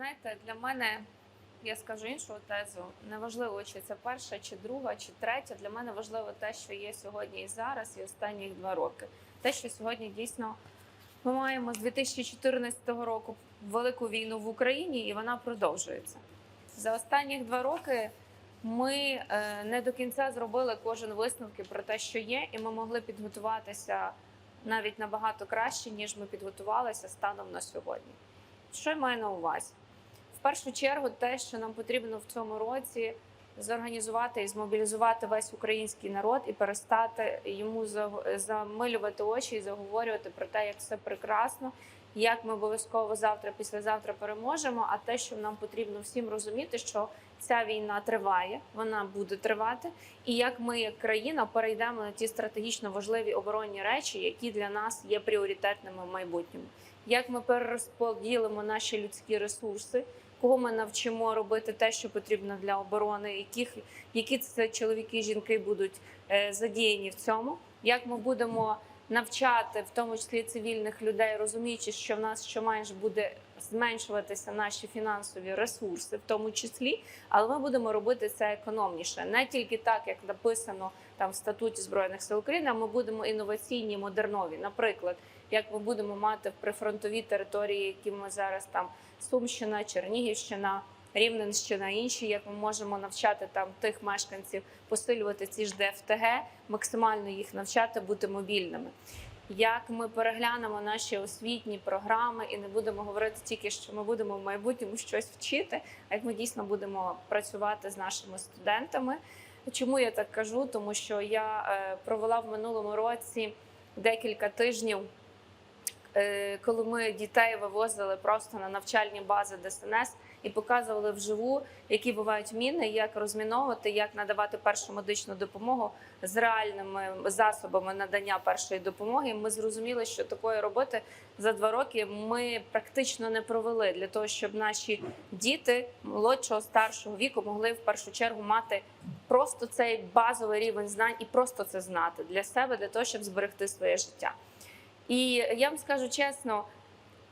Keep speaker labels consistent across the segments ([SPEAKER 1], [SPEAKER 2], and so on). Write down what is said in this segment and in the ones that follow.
[SPEAKER 1] знаєте, для мене я скажу іншу тезу. Неважливо, чи це перша, чи друга, чи третя. Для мене важливо те, що є сьогодні і зараз, і останні два роки. Те, що сьогодні дійсно ми маємо з 2014 року велику війну в Україні, і вона продовжується. За останні два роки ми е, не до кінця зробили кожен висновки про те, що є, і ми могли підготуватися навіть набагато краще, ніж ми підготувалися станом на сьогодні. Що я маю на увазі? Першу чергу, те, що нам потрібно в цьому році зорганізувати і змобілізувати весь український народ і перестати йому замилювати очі і заговорювати про те, як все прекрасно, як ми обов'язково завтра, післязавтра переможемо. А те, що нам потрібно всім розуміти, що ця війна триває, вона буде тривати, і як ми, як країна, перейдемо на ті стратегічно важливі оборонні речі, які для нас є пріоритетними в майбутньому. Як ми перерозподілимо наші людські ресурси, кого ми навчимо робити те, що потрібно для оборони, яких які це чоловіки і жінки будуть е, задіяні в цьому, як ми будемо навчати, в тому числі цивільних людей, розуміючи, що в нас щомайже буде зменшуватися наші фінансові ресурси, в тому числі, але ми будемо робити це економніше, не тільки так, як написано там в статуті збройних сил України. а Ми будемо інноваційні, модернові. Наприклад, як ми будемо мати в прифронтовій території, які ми зараз там Сумщина, Чернігівщина. Рівненщина, інші, як ми можемо навчати там тих мешканців, посилювати ці ж ДФТГ, максимально їх навчати бути мобільними. Як ми переглянемо наші освітні програми і не будемо говорити тільки, що ми будемо в майбутньому щось вчити, а як ми дійсно будемо працювати з нашими студентами. Чому я так кажу? Тому що я е, провела в минулому році декілька тижнів, коли ми дітей вивозили просто на навчальні бази ДСНС і показували вживу, які бувають міни, як розміновувати, як надавати першу медичну допомогу з реальними засобами надання першої допомоги. Ми зрозуміли, що такої роботи за два роки ми практично не провели для того, щоб наші діти молодшого старшого віку могли в першу чергу мати просто цей базовий рівень знань і просто це знати для себе, для того, щоб зберегти своє життя. І я вам скажу чесно.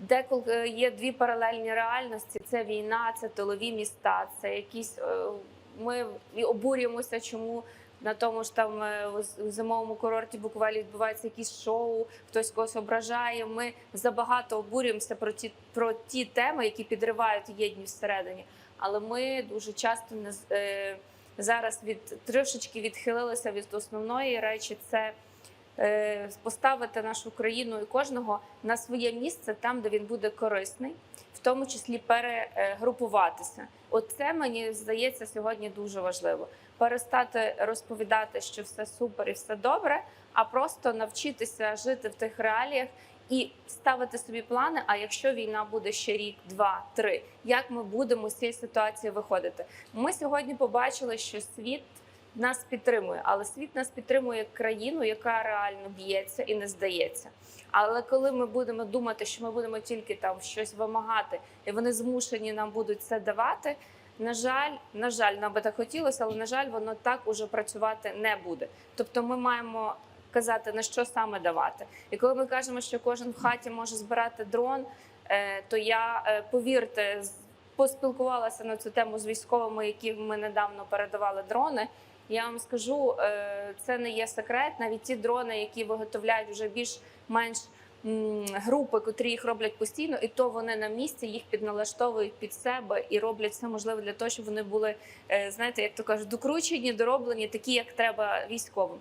[SPEAKER 1] Деколи є дві паралельні реальності: це війна, це тилові міста, це якісь е, ми обурюємося, чому на тому ж там е, у зимовому курорті буквально відбувається якісь шоу, хтось когось ображає. Ми забагато обурюємося про ті про ті теми, які підривають єдність всередині. Але ми дуже часто не е, зараз від трошечки відхилилися від основної речі. Це е, поставити нашу країну і кожного на своє місце там, де він буде корисний, в тому числі перегрупуватися. Оце мені здається сьогодні дуже важливо. Перестати розповідати, що все супер і все добре, а просто навчитися жити в тих реаліях і ставити собі плани. А якщо війна буде ще рік, два, три, як ми будемо з цієї ситуації виходити? Ми сьогодні побачили, що світ нас підтримує, але світ нас підтримує як країну, яка реально б'ється і не здається. Але коли ми будемо думати, що ми будемо тільки там щось вимагати, і вони змушені нам будуть це давати. На жаль, на жаль, нам би так хотілося, але на жаль, воно так уже працювати не буде. Тобто, ми маємо казати на що саме давати. І коли ми кажемо, що кожен в хаті може збирати дрон, е, то я е, повірте, поспілкувалася на цю тему з військовими, які ми недавно передавали дрони. Я вам скажу, е, це не є секрет. Навіть ті дрони, які виготовляють вже більш-менш групи, котрі їх роблять постійно, і то вони на місці їх підналаштовують під себе і роблять все можливе для того, щоб вони були, е, знаєте, як то кажуть, докручені, дороблені, такі, як треба військовим.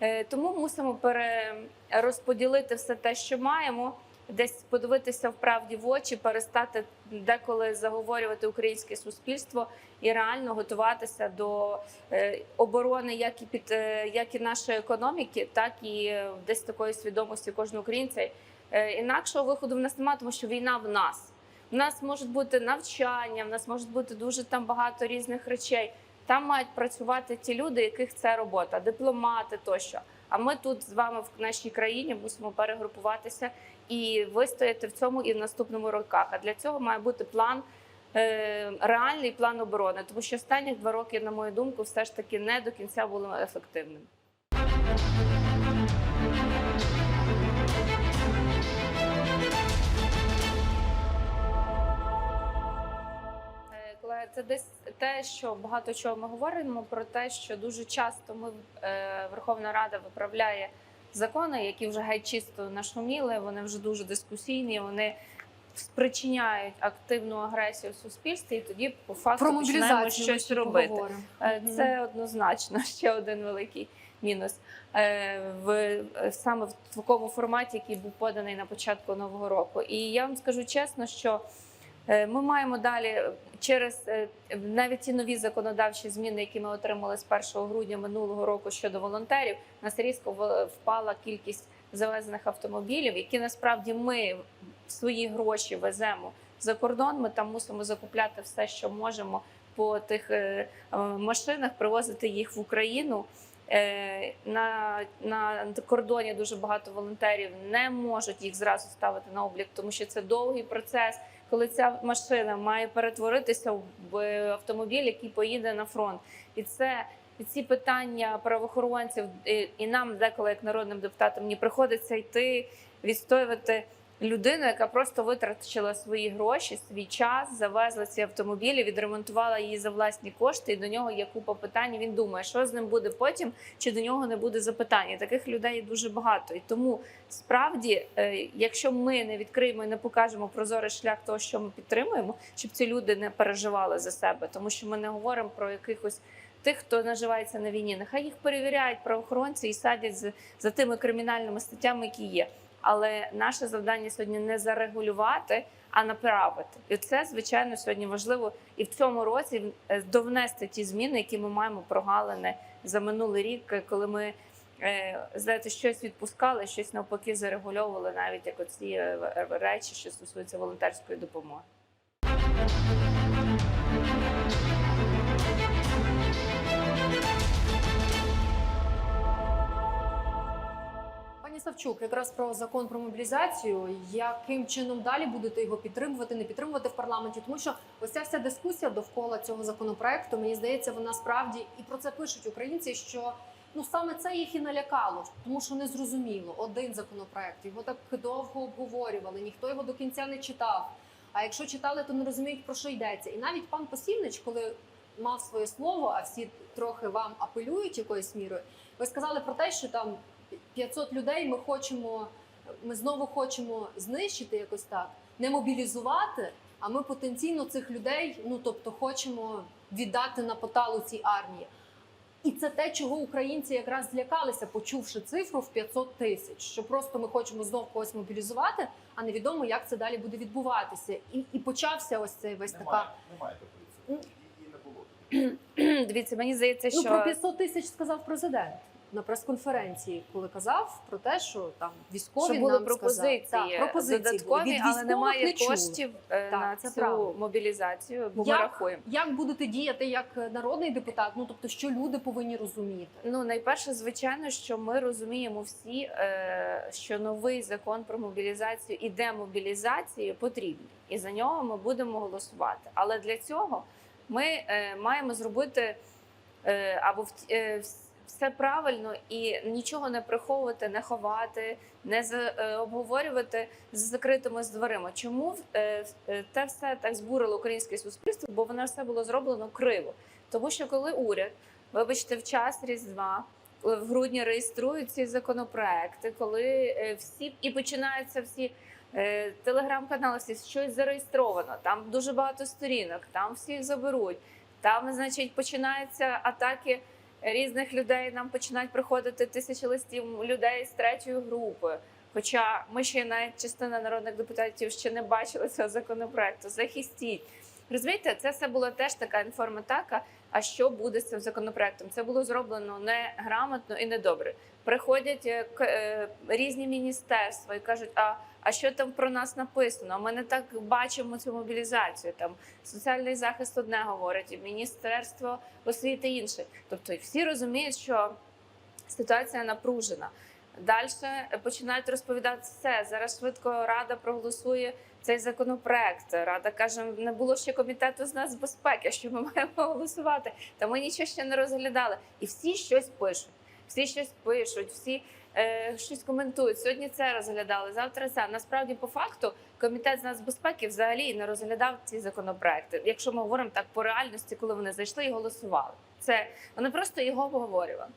[SPEAKER 1] Е, Тому мусимо перерозподілити все те, що маємо, десь подивитися вправді в очі, перестати деколи заговорювати українське суспільство і реально готуватися до е, оборони, як і під е, як і нашої економіки, так і е, десь такої свідомості кожного українця. Інакшого виходу в нас немає, тому що війна в нас. У нас можуть бути навчання, в нас можуть бути дуже там багато різних речей. Там мають працювати ті люди, яких це робота, дипломати тощо. А ми тут з вами в нашій країні мусимо перегрупуватися і вистояти в цьому і в наступному роках. А для цього має бути план. е, Реальний план оборони, тому що останні два роки, на мою думку, все ж таки не до кінця було ефективним. це десь те, що багато чого ми говоримо про те, що дуже часто ми е, Верховна Рада виправляє закони, які вже геть чисто нашуміли. Вони вже дуже дискусійні. Вони спричиняють активну агресію в суспільстві, і тоді по факту
[SPEAKER 2] Про
[SPEAKER 1] починаємо щось робити.
[SPEAKER 2] поговоримо.
[SPEAKER 1] Е. Це однозначно ще один великий мінус Е, в саме в такому форматі, який був поданий на початку нового року. І я вам скажу чесно, що ми маємо далі через е, навіть ті нові законодавчі зміни, які ми отримали з 1 грудня минулого року щодо волонтерів, нас різко впала кількість завезених автомобілів, які насправді ми свої гроші веземо за кордон. Ми там мусимо закупляти все, що можемо по тих е, е, машинах, привозити їх в Україну. Е, На, на кордоні дуже багато волонтерів не можуть їх зразу ставити на облік, тому що це довгий процес, коли ця машина має перетворитися в автомобіль, який поїде на фронт. І це і ці питання правоохоронців і, нам, деколи як народним депутатам, мені приходиться йти відстоювати людину, яка просто витратила свої гроші, свій час, завезла ці автомобілі, відремонтувала її за власні кошти. І до нього є купа питань. Він думає, що з ним буде потім, чи до нього не буде запитань. І Таких людей дуже багато. І тому справді, е, якщо ми не відкриємо і не покажемо прозорий шлях того, що ми підтримуємо, щоб ці люди не переживали за себе, тому що ми не говоримо про якихось. Тих, хто наживається на війні, нехай їх перевіряють правоохоронці і садять за, за тими кримінальними статтями, які є. Але наше завдання сьогодні не зарегулювати, а направити. І це звичайно сьогодні важливо і в цьому році е, довнести ті зміни, які ми маємо прогалини за минулий рік, коли ми е, знаєте, щось відпускали, щось навпаки зарегульовували, навіть як оці е, речі, що стосуються волонтерської допомоги.
[SPEAKER 2] Савчук, якраз про закон про мобілізацію. Яким чином далі будете його підтримувати, не підтримувати в парламенті? Тому що ось ця вся дискусія довкола цього законопроекту, мені здається, вона справді і про це пишуть українці. Що ну саме це їх і налякало, тому що не зрозуміло один законопроект. Його так довго обговорювали, ніхто його до кінця не читав. А якщо читали, то не розуміють про що йдеться. І навіть пан Посівнич, коли мав своє слово, а всі трохи вам апелюють якоюсь мірою. Ви сказали про те, що там 500 людей ми хочемо, ми знову хочемо знищити якось так, не мобілізувати. А ми потенційно цих людей, ну тобто, хочемо віддати на поталу цій армії. І це те, чого українці якраз злякалися, почувши цифру в 500 тисяч. Що просто ми хочемо знов когось мобілізувати, а невідомо, як це далі буде відбуватися. І, і почався ось цей весь
[SPEAKER 3] Немає,
[SPEAKER 2] така.
[SPEAKER 3] немає такої цифри. І не було.
[SPEAKER 1] Дивіться, мені здається,
[SPEAKER 2] Ну
[SPEAKER 1] що
[SPEAKER 2] про 500 тисяч сказав президент на прес-конференції, коли казав про те, що там військові
[SPEAKER 1] що були
[SPEAKER 2] нам
[SPEAKER 1] пропозиції,
[SPEAKER 2] сказали. Так, пропозиції були.
[SPEAKER 1] додаткові,
[SPEAKER 2] Від
[SPEAKER 1] але немає
[SPEAKER 2] не
[SPEAKER 1] коштів е,
[SPEAKER 2] Так,
[SPEAKER 1] на цю
[SPEAKER 2] правда.
[SPEAKER 1] мобілізацію, бо ми рахуємо.
[SPEAKER 2] Як будете діяти як народний депутат? Ну тобто, що люди повинні розуміти?
[SPEAKER 1] Ну, найперше, звичайно, що ми розуміємо всі, е, що новий закон про мобілізацію і демобілізацію потрібний, і за нього ми будемо голосувати. Але для цього ми е, маємо зробити або вс- все правильно і нічого не приховувати, не ховати, не е, обговорювати з закритими дверима. Чому е, е, те все так збурило українське суспільство? Бо воно все було зроблено криво. Тому що коли уряд вибачте, в час Різдва в грудні реєструють ці законопроекти, коли всі і починаються всі е, телеграм-канали, всі щось зареєстровано. Там дуже багато сторінок, там всіх заберуть. Там, значить, починаються атаки різних людей. Нам починають приходити тисячі листів людей з третьої групи. Хоча ми ще навіть частина народних депутатів ще не бачили цього законопроекту. Захистіть. Розумієте, це все була теж така інформатака. А що буде з цим законопроектом? Це було зроблено неграмотно і недобре. Приходять е, е, різні міністерства і кажуть, а, а що там про нас написано? Ми не так бачимо цю мобілізацію. Там соціальний захист одне говорить, і міністерство освіти інше. Тобто всі розуміють, що ситуація напружена. Далі починають розповідати все. Зараз швидко рада проголосує цей законопроект. Рада каже, не було ще комітету з нас безпеки, що ми маємо голосувати. Та ми нічого ще не розглядали. І всі щось пишуть. Всі щось пишуть, всі е, щось коментують. Сьогодні це розглядали, завтра це. Насправді, по факту, комітет з нацбезпеки взагалі не розглядав ці законопроекти. Якщо ми говоримо так по реальності, коли вони зайшли і голосували. Це вони просто його обговорювали.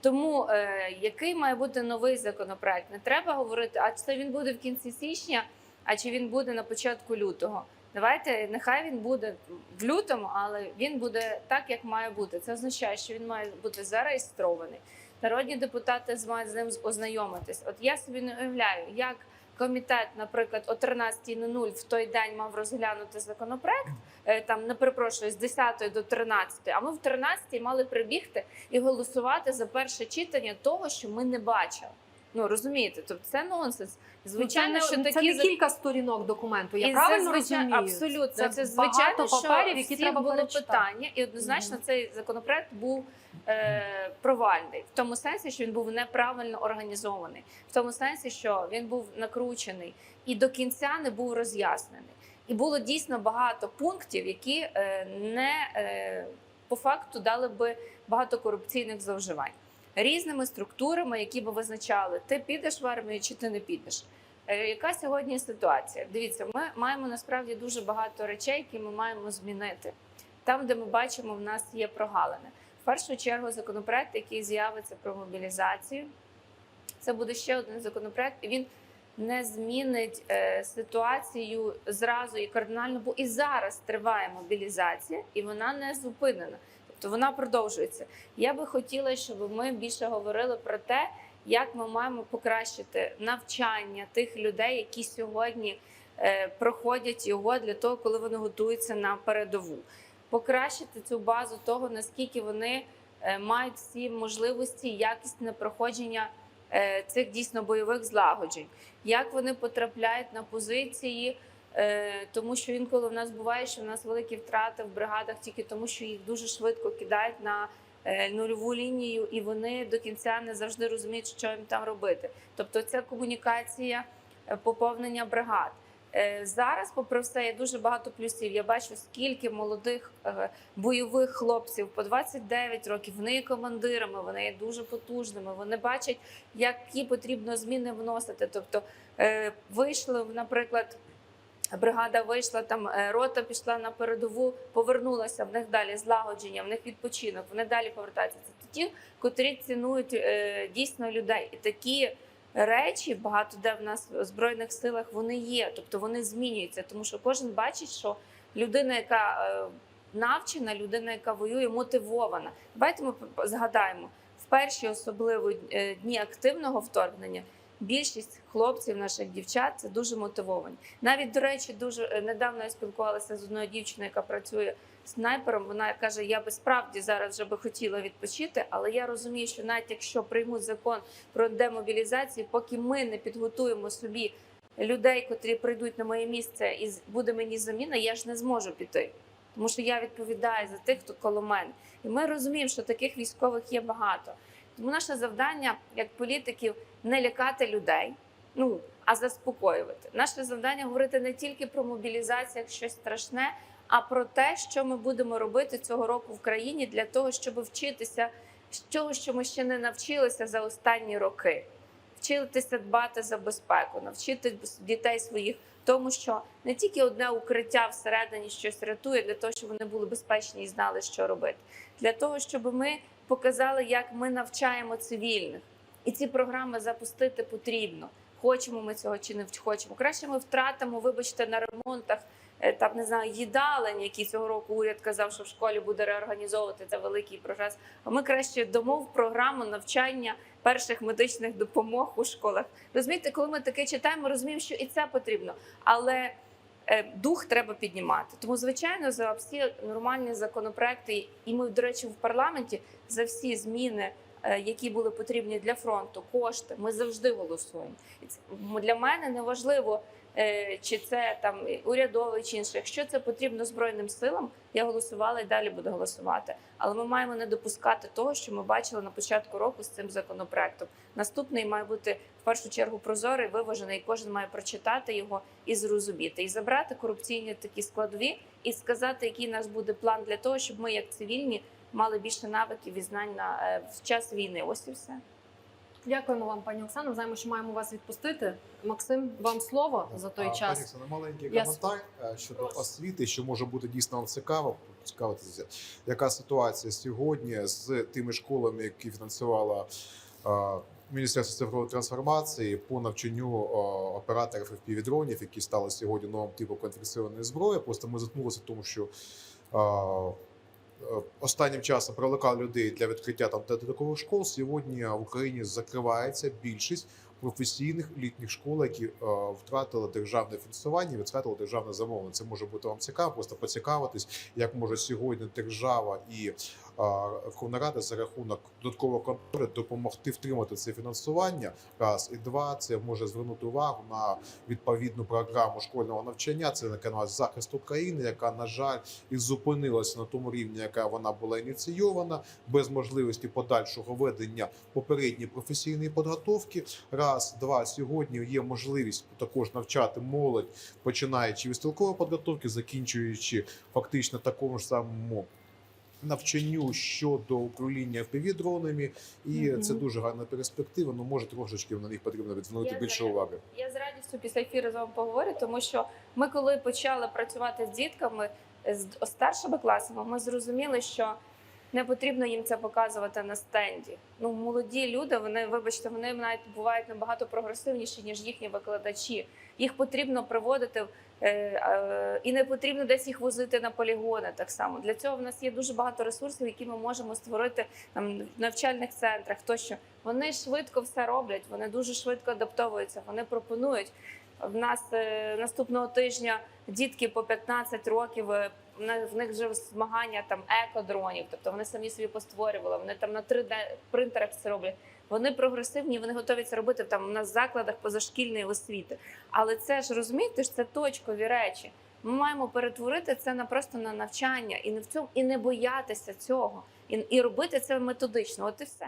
[SPEAKER 1] Тому е, який має бути новий законопроект? Не треба говорити, а чи він буде в кінці січня, а чи він буде на початку лютого. Давайте, нехай він буде в лютому, але він буде так, як має бути. Це означає, що він має бути зареєстрований. Народні депутати мають з ним ознайомитись. От я собі не уявляю, як комітет, наприклад, о 13.00 в той день мав розглянути законопроект. е, Там не перепрошую з 10 до 13, а ми в 13 мали прибігти і голосувати за перше читання того, що ми не бачили. Ну розумієте, тобто це нонсенс. Звичайно,
[SPEAKER 2] це
[SPEAKER 1] що
[SPEAKER 2] не,
[SPEAKER 1] такі
[SPEAKER 2] це не кілька сторінок документу. Я
[SPEAKER 1] і
[SPEAKER 2] правильно
[SPEAKER 1] зазвичай-
[SPEAKER 2] розумію?
[SPEAKER 1] Абсолютно, це,
[SPEAKER 2] Це
[SPEAKER 1] звичайно, що
[SPEAKER 2] паперів, які треба
[SPEAKER 1] було
[SPEAKER 2] перечитати.
[SPEAKER 1] питання, і однозначно
[SPEAKER 2] Мгм.
[SPEAKER 1] цей законопроект був е, провальний в тому сенсі, що він був неправильно організований, в тому сенсі, що він був накручений і до кінця не був роз'яснений. І було дійсно багато пунктів, які е, не е, по факту дали би багато корупційних зловживань різними структурами, які би визначали, ти підеш в армію чи ти не підеш. Е, Яка сьогодні ситуація? Дивіться, ми маємо насправді дуже багато речей, які ми маємо змінити. Там, де ми бачимо, в нас є прогалини. В першу чергу, законопроект, який з'явиться про мобілізацію, це буде ще один законопроект, і він не змінить е, ситуацію зразу і кардинально, бо і зараз триває мобілізація, і вона не зупинена. Тобто вона продовжується. Я би хотіла, щоб ми більше говорили про те, як ми маємо покращити навчання тих людей, які сьогодні е, проходять його для того, коли вони готуються на передову. Покращити цю базу того, наскільки вони е, мають всі можливості, якісне проходження е, цих дійсно бойових злагоджень, як вони потрапляють на позиції. Е, Тому що інколи в нас буває, що в нас великі втрати в бригадах тільки тому, що їх дуже швидко кидають на е, нульову лінію, і вони до кінця не завжди розуміють, що їм там робити. Тобто, це комунікація е, поповнення бригад. Зараз, попри все, є дуже багато плюсів. Я бачу, скільки молодих бойових хлопців по 29 років. Вони є командирами, вони є дуже потужними. Вони бачать, які потрібно зміни вносити. Тобто вийшли, наприклад. Бригада вийшла там, е, рота пішла на передову, повернулася в них далі злагодження, в них відпочинок, вони далі повертаються. Це ті, котрі цінують е, дійсно людей. І такі речі багато де в нас в збройних силах вони є, тобто вони змінюються, тому що кожен бачить, що людина, яка е, навчена, людина, яка воює, мотивована. Давайте ми згадаємо в перші особливо дні активного вторгнення. Більшість хлопців, наших дівчат, це дуже мотивовані. Навіть до речі, дуже е, недавно я спілкувалася з одною дівчиною, яка працює снайпером. Вона каже: Я би справді зараз вже би хотіла відпочити, але я розумію, що навіть якщо приймуть закон про демобілізацію, поки ми не підготуємо собі людей, котрі прийдуть на моє місце, і буде мені заміна, я ж не зможу піти. Тому що я відповідаю за тих, хто коло мене. І ми розуміємо, що таких військових є багато. Тому наше завдання як політиків не лякати людей, ну а заспокоювати. Наше завдання говорити не тільки про мобілізацію як щось страшне, а про те, що ми будемо робити цього року в країні для того, щоб вчитися з того, що ми ще не навчилися за останні роки. Вчитися дбати за безпеку, навчити дітей своїх тому, що не тільки одне укриття всередині щось рятує для того, щоб вони були безпечні і знали, що робити, для того, щоб ми показали, як ми навчаємо цивільних, і ці програми запустити потрібно. Хочемо ми цього чи не хочемо. Краще ми втратимо, вибачте, на ремонтах е, там не знаю, їдалень, які цього року уряд казав, що в школі буде реорганізовувати це великий прогрес. А ми краще дамо в програму навчання перших медичних допомог у школах. Розумієте, коли ми таке читаємо, розуміємо, що і це потрібно, але дух треба піднімати. Тому, звичайно, за всі нормальні законопроекти, і ми, до речі, в парламенті за всі зміни. е, Які були потрібні для фронту кошти, ми завжди голосуємо. Для мене не важливо, е, чи це там урядовий чи інше. Якщо це потрібно збройним силам, я голосувала і далі буду голосувати. Але ми маємо не допускати того, що ми бачили на початку року з цим законопроектом. Наступний має бути в першу чергу прозорий, виважений. Кожен має прочитати його і зрозуміти, і забрати корупційні такі складові, і сказати, який нас буде план для того, щоб ми, як цивільні, мали більше навиків і знань на е, в час війни. Ось і все.
[SPEAKER 2] Дякуємо вам, пані Оксано. Знаємо, що маємо вас відпустити. Максим, вам слово за той
[SPEAKER 4] А,
[SPEAKER 2] час.
[SPEAKER 4] Пані Оксано, маленький
[SPEAKER 2] Я
[SPEAKER 4] коментар е, щодо
[SPEAKER 2] Прошу.
[SPEAKER 4] освіти, що може бути дійсно вам цікаво. Цікавитися, яка ситуація сьогодні з тими школами, які фінансувала е, Міністерство цифрової трансформації по навчанню е, операторів FPV-дронів, які стали сьогодні новим типом конфіксованої зброї. Просто ми заткнулися, в тому що е, останнім часом привлекали людей для відкриття там додаткових школ. Сьогодні в Україні закривається більшість професійних літніх школ, які е, втратили державне фінансування, втратили державне замовлення. Це може бути вам цікаво, просто поцікавитись, як може сьогодні держава і е, Верховна Рада за рахунок додаткового контролю допомогти втримати це фінансування. Раз і два, це може звернути увагу на відповідну програму школьного навчання. Це на канал захист України, яка на жаль і зупинилася на тому рівні, яка вона була ініційована, без можливості подальшого ведення попередньої професійної підготовки. Раз, два сьогодні є можливість також навчати молодь, починаючи від стрілкової підготовки, закінчуючи фактично такому ж самому. Навчанню щодо управління FPV-дронами, і
[SPEAKER 2] Мгм.
[SPEAKER 4] це дуже гарна перспектива. Ну може трошечки на них потрібно відвернути більше уваги.
[SPEAKER 1] Я з радістю після ефіру з вами поговорю, тому що ми, коли почали працювати з дітками з старшими класами, ми зрозуміли, що не потрібно їм це показувати на стенді. Ну, молоді люди, вони, вибачте, вони навіть бувають набагато прогресивніші, ніж їхні викладачі. Їх потрібно приводити. е, е, І не потрібно десь їх возити на полігони так само. Для цього в нас є дуже багато ресурсів, які ми можемо створити там в навчальних центрах. Тощо вони швидко все роблять, вони дуже швидко адаптовуються, вони пропонують. В нас е, наступного тижня дітки по 15 років. е, в них вже змагання там екодронів, тобто вони самі собі постворювали, вони там на 3D принтерах це роблять. Вони прогресивні, вони готові це робити там в закладах позашкільної освіти. Але це ж розумієте, це точкові речі. Ми маємо перетворити це на просто на навчання і не в цьому і не боятися цього, і, і робити це методично. От і все.